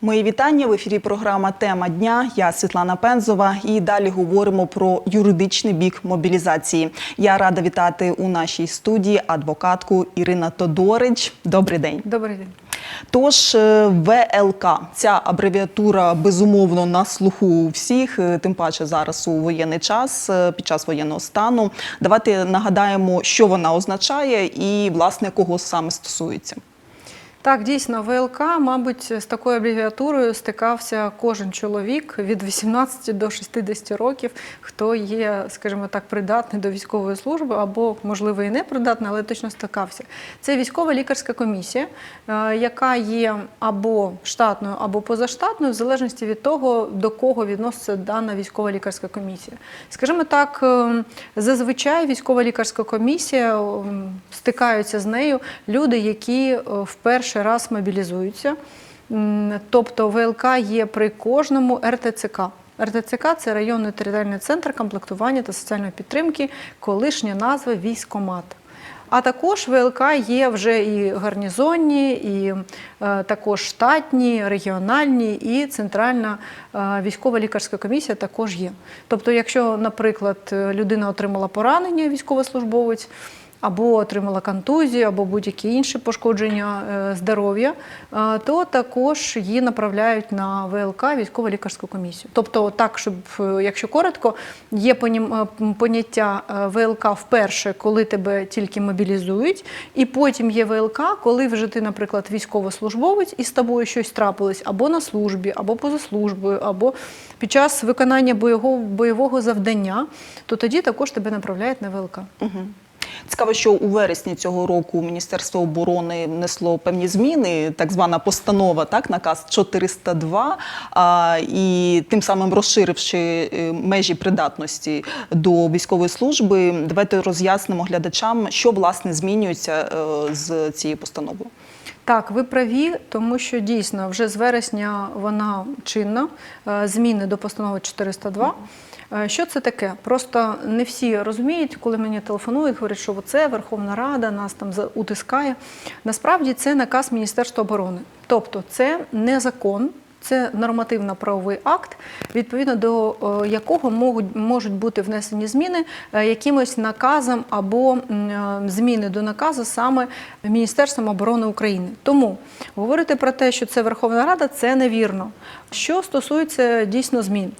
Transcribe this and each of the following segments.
Мої вітання в ефірі. Програма Тема дня. Я Світлана Пензова. І далі говоримо про юридичний бік мобілізації. Я рада вітати у нашій студії адвокатку Ірина Тодорич. Добрий день. Добрий день. Тож е, ВЛК ця абревіатура безумовно на слуху у всіх, е, тим паче зараз у воєнний час, е, під час воєнного стану. Давайте нагадаємо, що вона означає і власне кого саме стосується. Так, дійсно, ВЛК, мабуть, з такою абревіатурою стикався кожен чоловік від 18 до 60 років, хто є, скажімо так, придатний до військової служби або, можливо, і не придатний, але точно стикався. Це військова лікарська комісія, е, яка є або штатною, або позаштатною, в залежності від того, до кого відноситься дана військова лікарська комісія. Скажімо так, е, зазвичай військова лікарська комісія стикаються з нею люди, які е, вперше раз мобілізуються. Тобто ВЛК є при кожному РТЦК. РТЦК це районний територіальний центр комплектування та соціальної підтримки, колишня назва військомат. А також ВЛК є вже і гарнізонні, і е, також штатні, регіональні, і центральна е, військова лікарська комісія також є. Тобто, якщо, наприклад, е, людина отримала поранення, військовослужбовець, або отримала контузію, або будь-які інші пошкодження е, здоров'я, е, то також її направляють на ВЛК військово лікарську комісію. Тобто, так, щоб е, якщо коротко, є поняття ВЛК вперше, коли тебе тільки мобілізують, і потім є ВЛК, коли вже ти, наприклад, військовослужбовець і з тобою щось трапилось або на службі, або поза службою, або під час виконання бойового, бойового завдання, то тоді також тебе направляють на ВЛК. Цікаво, що у вересні цього року Міністерство оборони внесло певні зміни, так звана постанова, так наказ 402, а, і тим самим розширивши е, межі придатності до військової служби. Давайте роз'яснимо глядачам, що власне змінюється е, з цією постановою. Так, ви праві, тому що дійсно вже з вересня вона чинна. е, Зміни до постанови 402. Е, Що це таке? Просто не всі розуміють, коли мені телефонують, говорять, що це Верховна Рада нас там утискає. Насправді це наказ Міністерства оборони. Тобто це не закон, це нормативно-правовий акт, відповідно до е, якого можуть, бути внесені зміни е, якимось наказом або е, зміни до наказу саме Міністерством оборони України. Тому говорити про те, що це Верховна Рада, це невірно. Що стосується дійсно змін,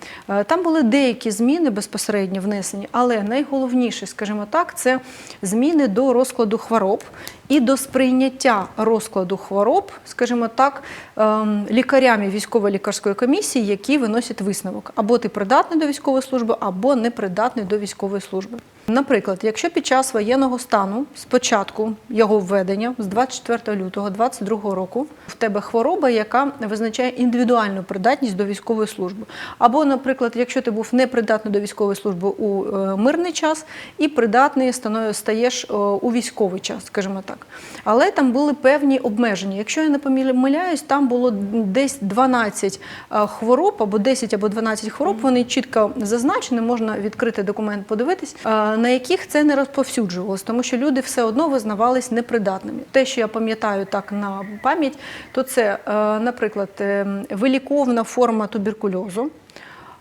там були деякі зміни безпосередньо внесені, але найголовніше, скажімо так, це зміни до розкладу хвороб і до сприйняття розкладу хвороб, скажімо так, ем, лікарями військово-лікарської комісії, які виносять висновок. Або ти придатний до військової служби, або непридатний до військової служби. Наприклад, якщо під час воєнного стану, спочатку його введення, з 24 лютого 2022 року, в тебе хвороба, яка визначає індивідуальну придатність до військової служби. Або, наприклад, якщо ти був непридатний до військової служби у е, мирний час і придатний стаєш е, у військовий час, скажімо так. Але там були певні обмеження. Якщо я не помиляюсь, там було десь 12 е, хвороб, або 10 або 12 хвороб. Вони чітко зазначені, можна відкрити документ, подивитись, на яких це не розповсюджувалось, тому що люди все одно визнавались непридатними. Те, що я пам'ятаю так на пам'ять, то це, е, наприклад, е, виліковна форма туберкульозу.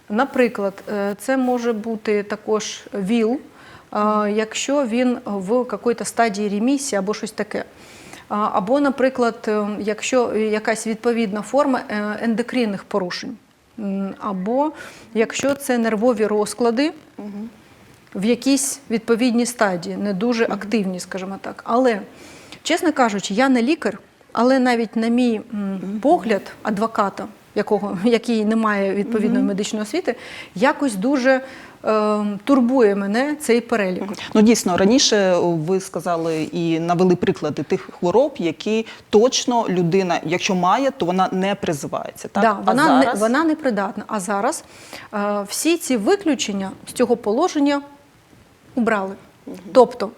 Наприклад, е, це може бути також ВІЛ, якщо він в якоїсь стадії ремісії або щось таке. Або, наприклад, якщо якась відповідна форма ендокринних порушень, або якщо це нервові розклади в якійсь відповідній стадії, не дуже активні, скажімо так. Але, чесно кажучи, я не лікар, але навіть на мій погляд адвоката, якого, який не має відповідної медичної освіти, якось дуже е, турбує мене цей перелік. Ну дійсно раніше ви сказали і навели приклади тих хвороб, які точно людина, якщо має, то вона не призивається. Так Да, а вона, зараз не, вона не придатна. А зараз е, всі ці виключення з цього положення убрали. Тобто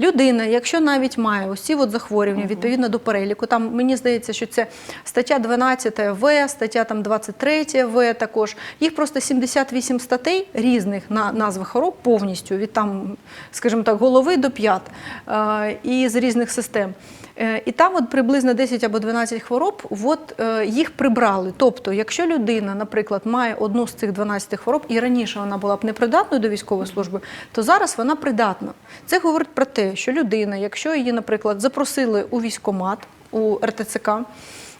людина, якщо навіть має ці от захворювання відповідно до переліку, там мені здається, що це стаття 12 В, стаття там 23 В також. Їх просто 78 статей різних на назви хвороб повністю від там, скажімо так, голови до п'ят е, і з різних систем. Е, І там от приблизно 10 або 12 хвороб, от е, їх прибрали. Тобто, якщо людина, наприклад, має одну з цих 12 хвороб, і раніше вона була б непридатною до військової служби, то зараз вона придатна. Це говорить про те, що людина, якщо її, наприклад, запросили у військкомат, у РТЦК,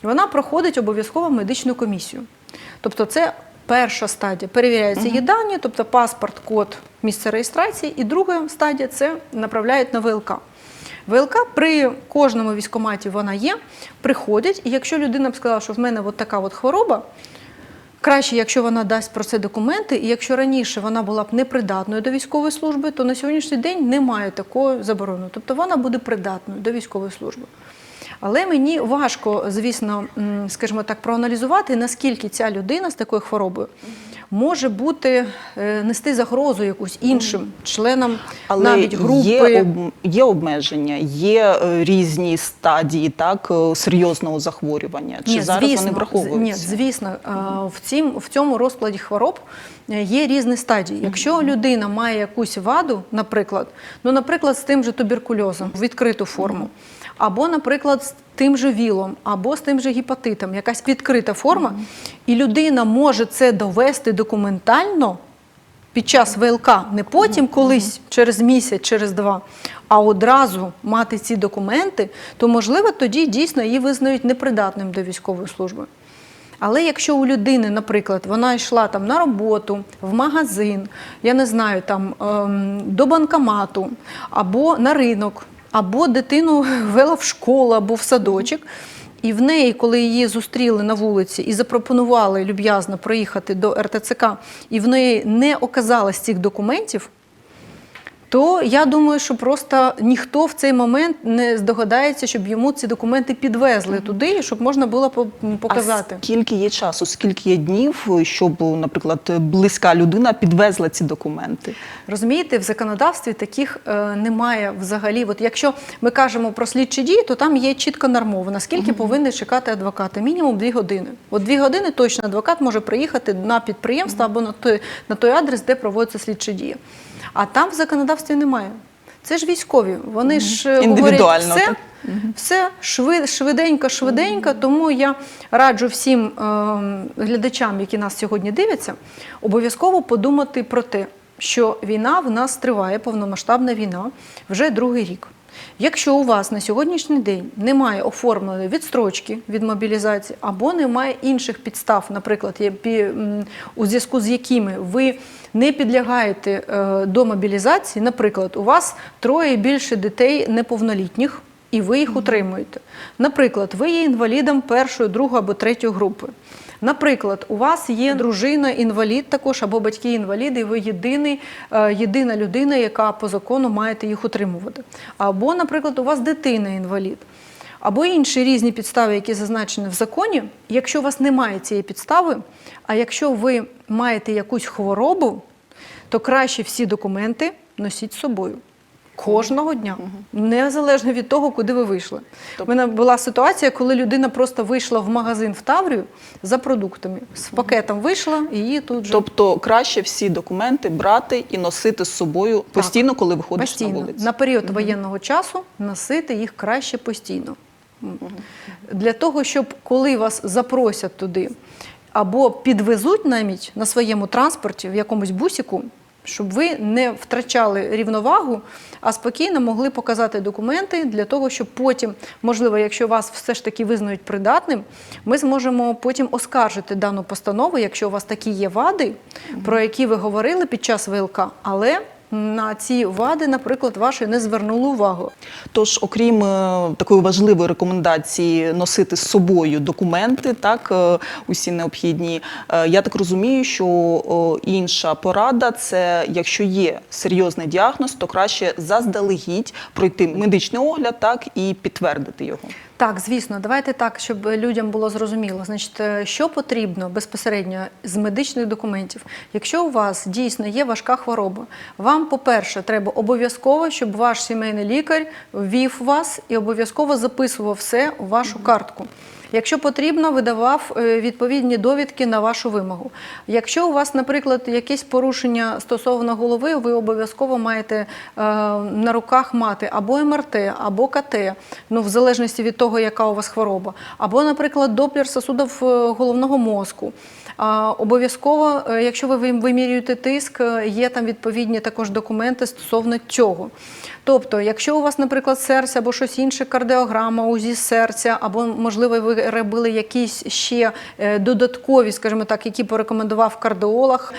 вона проходить обов'язково медичну комісію. Тобто, це перша стадія. Перевіряються її дані, тобто паспорт, код, місце реєстрації, і друга стадія це направляють на ВЛК. ВЛК при кожному військкоматі вона є, приходять, і якщо людина б сказала, що в мене от така от хвороба, краще, якщо вона дасть про це документи, і якщо раніше вона була б непридатною до військової служби, то на сьогоднішній день немає такої заборони. Тобто вона буде придатною до військової служби. Але мені важко, звісно, скажімо так, проаналізувати, наскільки ця людина з такою хворобою може бути е, нести загрозу якусь іншим членам Але навіть групи. є, об, є обмеження, є е, різні стадії так, е, серйозного захворювання. Чи зараз вони враховуються? Ні, звісно, в, цім, в цьому розкладі хвороб є різні стадії. Якщо людина має якусь ваду, наприклад, ну, наприклад, з тим же туберкульозом, відкриту форму, або, наприклад, з тим же вілом, або з тим же гепатитом, якась відкрита форма, і людина може це довести документально під час ВЛК, не потім колись, через місяць, через два, а одразу мати ці документи, то можливо тоді дійсно її визнають непридатним до військової служби. Але якщо у людини, наприклад, вона йшла там на роботу, в магазин, я не знаю, там ем, до банкомату, або на ринок, або дитину вела в школу або в садочок, і в неї, коли її зустріли на вулиці і запропонували люб'язно проїхати до РТЦК, і в неї не оказалось цих документів, то я думаю, що просто ніхто в цей момент не здогадається, щоб йому ці документи підвезли туди, щоб можна було по- показати. А скільки є часу, скільки є днів, щоб, наприклад, близька людина підвезла ці документи? Розумієте, в законодавстві таких е, немає взагалі. От якщо ми кажемо про слідчі дії, то там є чітко нормовано, скільки повинні чекати адвокати. Мінімум дві години. От дві години точно адвокат може приїхати на підприємство або на той, на той адрес, де проводяться слідчі дії. А там в законодавстві немає. Це ж військові. Вони ж говорять все, все швид, швиденько, швиденько. Тому я раджу всім е, глядачам, які нас сьогодні дивляться, обов'язково подумати про те, що війна в нас триває, повномасштабна війна вже другий рік. Якщо у вас на сьогоднішній день немає оформленої відстрочки від мобілізації або немає інших підстав, наприклад, у зв'язку з якими ви не підлягаєте е, до мобілізації, наприклад, у вас троє і більше дітей неповнолітніх, і ви їх утримуєте. Наприклад, ви є інвалідом першої, другої або третьої групи. Наприклад, у вас є дружина інвалід також або батьки інваліди, і ви єдиний, е, єдина людина, яка по закону маєте їх утримувати. Або, наприклад, у вас дитина інвалід. Або інші різні підстави, які зазначені в законі. Якщо у вас немає цієї підстави, а якщо ви маєте якусь хворобу, то краще всі документи носіть з собою. Кожного дня, незалежно від того, куди ви вийшли. У мене була ситуація, коли людина просто вийшла в магазин в Таврію за продуктами. З пакетом вийшла і її тут же Тобто краще всі документи брати і носити з собою постійно, коли виходиш постійно. на вулицю. На період воєнного часу носити їх краще постійно. Для того, щоб коли вас запросять туди або підвезуть навіть на своєму транспорті в якомусь бусіку, щоб ви не втрачали рівновагу, а спокійно могли показати документи для того, щоб потім, можливо, якщо вас все ж таки визнають придатним, ми зможемо потім оскаржити дану постанову, якщо у вас такі є вади, про які ви говорили під час ВЛК, але на ці вади, наприклад, ваші не звернули увагу. Тож, окрім е, такої важливої рекомендації носити з собою документи, так е, усі необхідні, е, я так розумію, що інша порада це якщо є серйозний діагноз, то краще заздалегідь пройти медичний огляд, так і підтвердити його. Так, звісно, давайте так, щоб людям було зрозуміло. Значить, е, що потрібно безпосередньо з медичних документів? Якщо у вас дійсно є важка хвороба, вам, по-перше, треба обов'язково, щоб ваш сімейний лікар ввів вас і обов'язково записував все у вашу картку. Якщо потрібно, видавав е, відповідні довідки на вашу вимогу. Якщо у вас, наприклад, якесь порушення стосовно голови, ви обов'язково маєте е, на руках мати або МРТ, або КТ, ну в залежності від того, яка у вас хвороба, або, наприклад, доплір сосудів е, головного мозку. Обов'язково, е, якщо ви вимірюєте тиск, е, є там відповідні також документи стосовно цього. Тобто, якщо у вас, наприклад, серце або щось інше, кардіограма, УЗІ серця, або, можливо, ви робили якісь ще е, додаткові, скажімо так, які порекомендував кардіолог,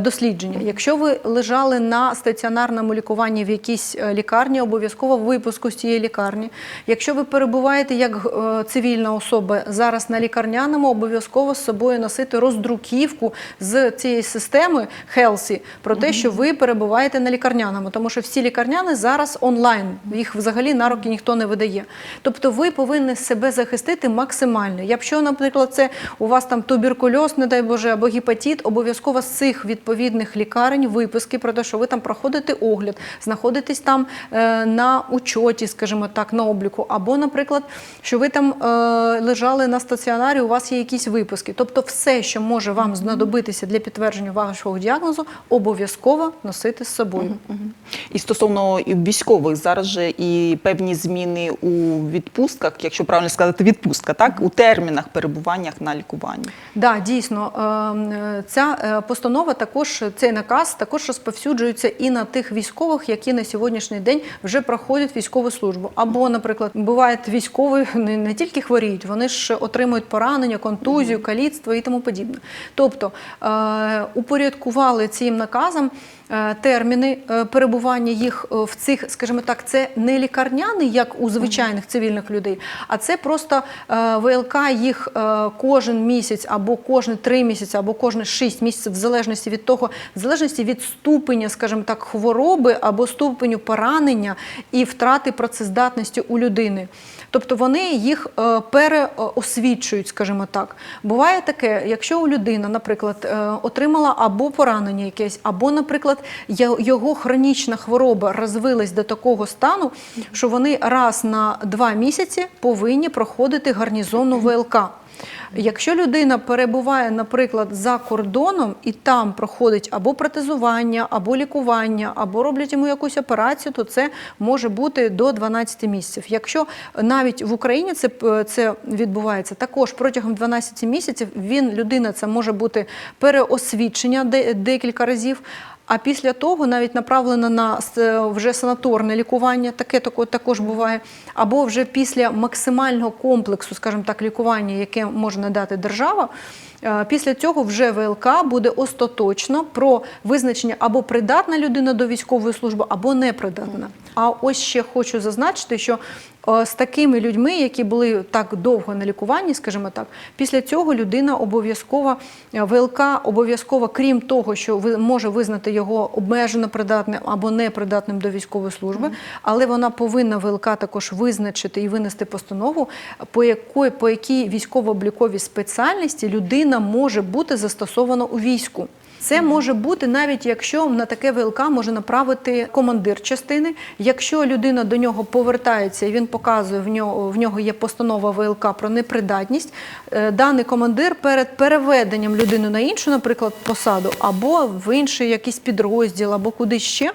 дослідження. Якщо ви лежали на стаціонарному лікуванні в якійсь лікарні, обов'язково випуску з цієї лікарні. Якщо ви перебуваєте як цивільна особа зараз на лікарняному, обов'язково з собою носити роздруківку з цієї системи Хелсі про те, що ви перебуваєте на лікарняному, тому що всі лікарняни зараз онлайн, їх взагалі на руки ніхто не видає. Тобто ви повинні себе захистити максимально. Якщо, наприклад, це у вас там туберкульоз, не дай Боже, або гепатит, обов'язково з цих відповідних лікарень виписки про те, що ви там проходите огляд, знаходитесь там е, на учоті, скажімо так, на обліку, або, наприклад, що ви там е, лежали на стаціонарі, у вас є якісь виписки. Тобто, все, що може вам знадобитися для підтвердження вашого діагнозу, обов'язково носити з собою. І стосовно військових зараз же і певні зміни у відпустках, якщо правильно сказати, відпустка, так у термінах перебування на лікуванні. Да, дійсно, ем, е, ця е, постанова також цей наказ також розповсюджується і на тих військових, які на сьогоднішній день вже проходять військову службу. Або, наприклад, бувають військові не тільки хворіють, вони ж отримують поранення, контузію, каліцтво і тому подібне. Тобто е, упорядкували цим наказом. е, Терміни е, перебування їх в цих, скажімо так, це не лікарняний, як у звичайних цивільних людей, а це просто ВЛК їх кожен місяць або кожні три місяці, або кожні шість місяців, в залежності від того, в залежності від ступеня, скажімо так, хвороби або ступеню поранення і втрати працездатності у людини. Тобто вони їх переосвічують, переосвідчують, скажімо так. Буває таке, якщо у людина, наприклад, е, отримала або поранення якесь, або, наприклад, його хронічна хвороба розвилась до такого стану, що вони раз на два місяці повинні проходити гарнізонну ВЛК. Якщо людина перебуває, наприклад, за кордоном і там проходить або протезування, або лікування, або роблять йому якусь операцію, то це може бути до 12 місяців. Якщо навіть в Україні це, це відбувається також протягом 12 місяців, він людина це може бути переосвідчення де- декілька разів. А після того навіть направлено на вже санаторне лікування, таке також буває, або вже після максимального комплексу, скажімо так, лікування, яке може надати держава. Е, Після цього вже ВЛК буде остаточно про визначення або придатна людина до військової служби, або непридатна. А ось ще хочу зазначити, що е, з такими людьми, які були так довго на лікуванні, скажімо так, після цього людина обов'язково е, ВЛК обов'язково, крім того, що може визнати його обмежено придатним або непридатним до військової служби, але вона повинна ВЛК також визначити і винести постанову, по якої по якій військово-обліковій спеціальності людина може бути застосована у війську. Це може бути навіть якщо на таке ВЛК може направити командир частини. Якщо людина до нього повертається і він показує в нього в нього є постанова ВЛК про непридатність, е, даний командир перед переведенням людини на іншу, наприклад, посаду або в інший якийсь підрозділ, або кудись ще.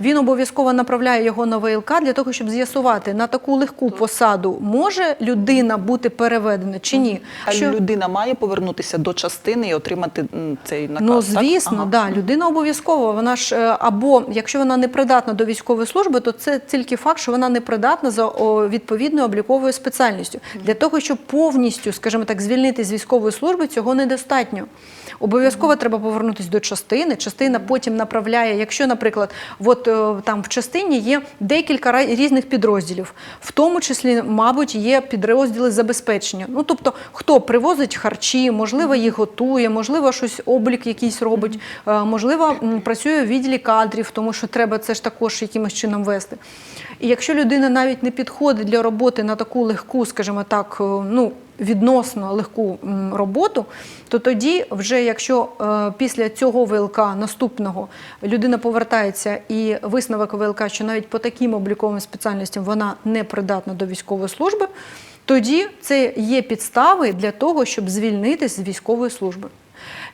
Він обов'язково направляє його на ВЛК для того, щоб з'ясувати на таку легку посаду може людина бути переведена чи ні. А що... людина має повернутися до частини і отримати цей наказ. Ну, так? звісно, Ага. да, людина обов'язково. Вона ж е, або якщо вона не придатна до військової служби, то це тільки факт, що вона не придатна за відповідною обліковою спеціальністю. Для того, щоб повністю, скажімо так, звільнити з військової служби, цього недостатньо. Обов'язково треба повернутися до частини. Частина потім направляє, якщо, наприклад, от е, там в частині є декілька різних підрозділів, в тому числі, мабуть, є підрозділи забезпечення. Ну тобто, хто привозить харчі, можливо, їх готує, можливо, щось облік якийсь робить, е, можливо, працює в відділі кадрів, тому що треба це ж також якимось чином вести. І якщо людина навіть не підходить для роботи на таку легку, скажімо так, е, ну відносно легку роботу, то тоді, вже якщо е, після цього ВЛК наступного людина повертається і висновок ВЛК, що навіть по таким обліковим спеціальностям вона не придатна до військової служби, тоді це є підстави для того, щоб звільнитись з військової служби.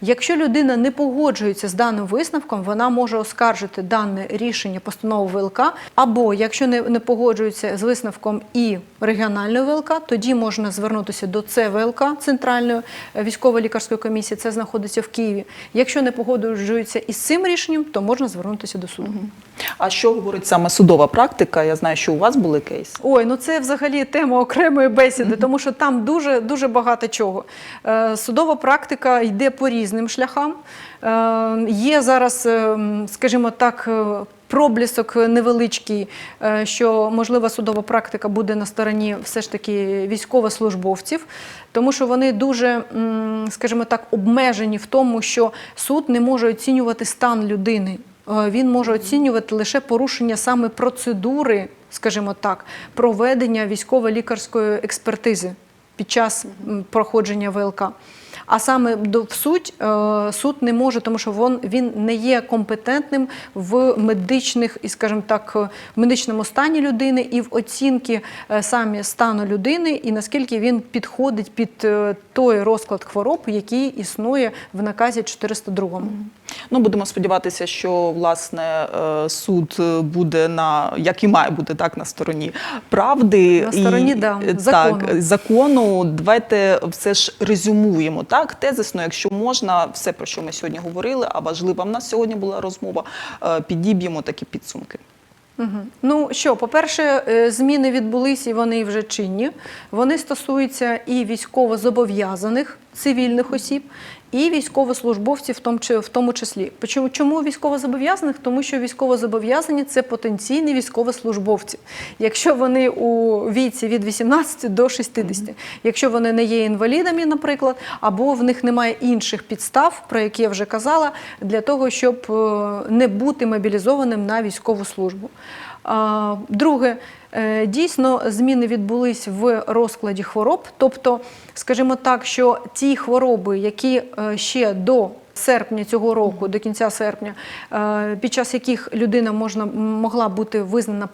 Якщо людина не погоджується з даним висновком, вона може оскаржити дане рішення постанову ВЛК, або якщо не, не погоджується з висновком і регіональної ВЛК, тоді можна звернутися до ЦВЛК Центральної е, військово-лікарської комісії, це знаходиться в Києві. Якщо не погоджується із цим рішенням, то можна звернутися до суду. А що говорить саме судова практика? Я знаю, що у вас були кейси. Ой, ну це взагалі тема окремої бесіди, тому що там дуже дуже багато чого. Е, Судова практика йде по різним шляхам. Е, Є зараз, е, скажімо так, е, проблісок невеличкий, що можлива судова практика буде на стороні все ж таки військовослужбовців, тому що вони дуже, скажімо так, обмежені в тому, що суд не може оцінювати стан людини. Він може оцінювати лише порушення саме процедури, скажімо так, проведення військово-лікарської експертизи під час проходження ВЛК. А саме в суть е, суд не може, тому що він, він не є компетентним в медичних і, скажімо так, е, в медичному стані людини і в оцінки самі саме стану людини, і наскільки він підходить під е, той розклад хвороб, який існує в наказі 402. Ну, будемо сподіватися, що власне е, суд буде на як і має бути так на стороні правди На стороні, і, да, е, закону. Так, закону. Давайте все ж резюмуємо так. Тезисно, якщо можна, все про що ми сьогодні говорили, а важлива в нас сьогодні була розмова. е, Підіб'ємо такі підсумки. Ну що, по-перше, зміни відбулися і вони вже чинні. Вони стосуються і військовозобов'язаних цивільних осіб, і військовослужбовців в тому, в тому числі. Почому чому військовозобов'язаних? Тому що військовозобов'язані це потенційні військовослужбовці. Якщо вони у віці від 18 до 60, якщо вони не є інвалідами, наприклад, або в них немає інших підстав, про які я вже казала, для того, щоб е, не бути мобілізованим на військову службу. Друге, дійсно зміни відбулись в розкладі хвороб. Тобто, скажімо так, що ті хвороби, які е, ще до серпня цього року, до кінця серпня, е, під час яких людина можна могла бути визнана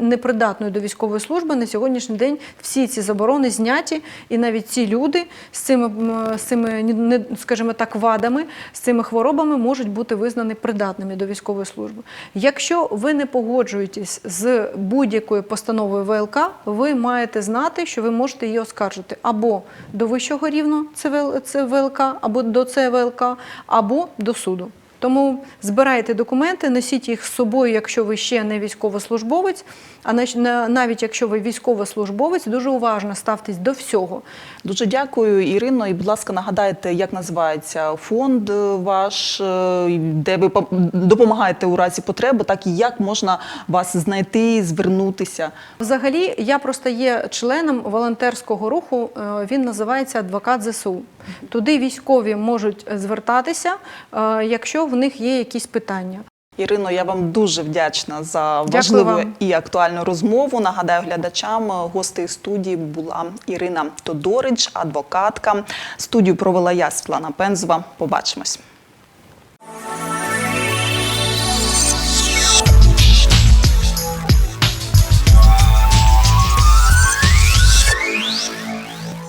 непридатною до військової служби, на сьогоднішній день всі ці заборони зняті, і навіть ці люди з цими, з цими скажімо так, вадами, з цими хворобами можуть бути визнані придатними до військової служби. Якщо ви не погоджуєтесь з будь-якою постановою ВЛК, ви маєте знати, що ви можете її оскаржити або до вищого рівня ЦВЛ ЦВЛК, або до ЦВЛК, або до суду. Тому збирайте документи, носіть їх з собою, якщо ви ще не військовослужбовець. А на- навіть якщо ви військовослужбовець, дуже уважно ставтесь до всього. Дуже дякую, Ірино. І, будь ласка, нагадайте, як називається фонд е, ваш, е, де ви пом- допомагаєте у разі потреби, так і як можна вас знайти, звернутися. Взагалі, я просто є членом волонтерського руху. е, Він називається Адвокат ЗСУ. Туди військові можуть звертатися, якщо в них є якісь питання. Ірино, я вам дуже вдячна за важливу і актуальну розмову. Нагадаю, глядачам гостей студії була Ірина Тодорич, адвокатка. Студію провела я Світлана Пензова. Побачимось.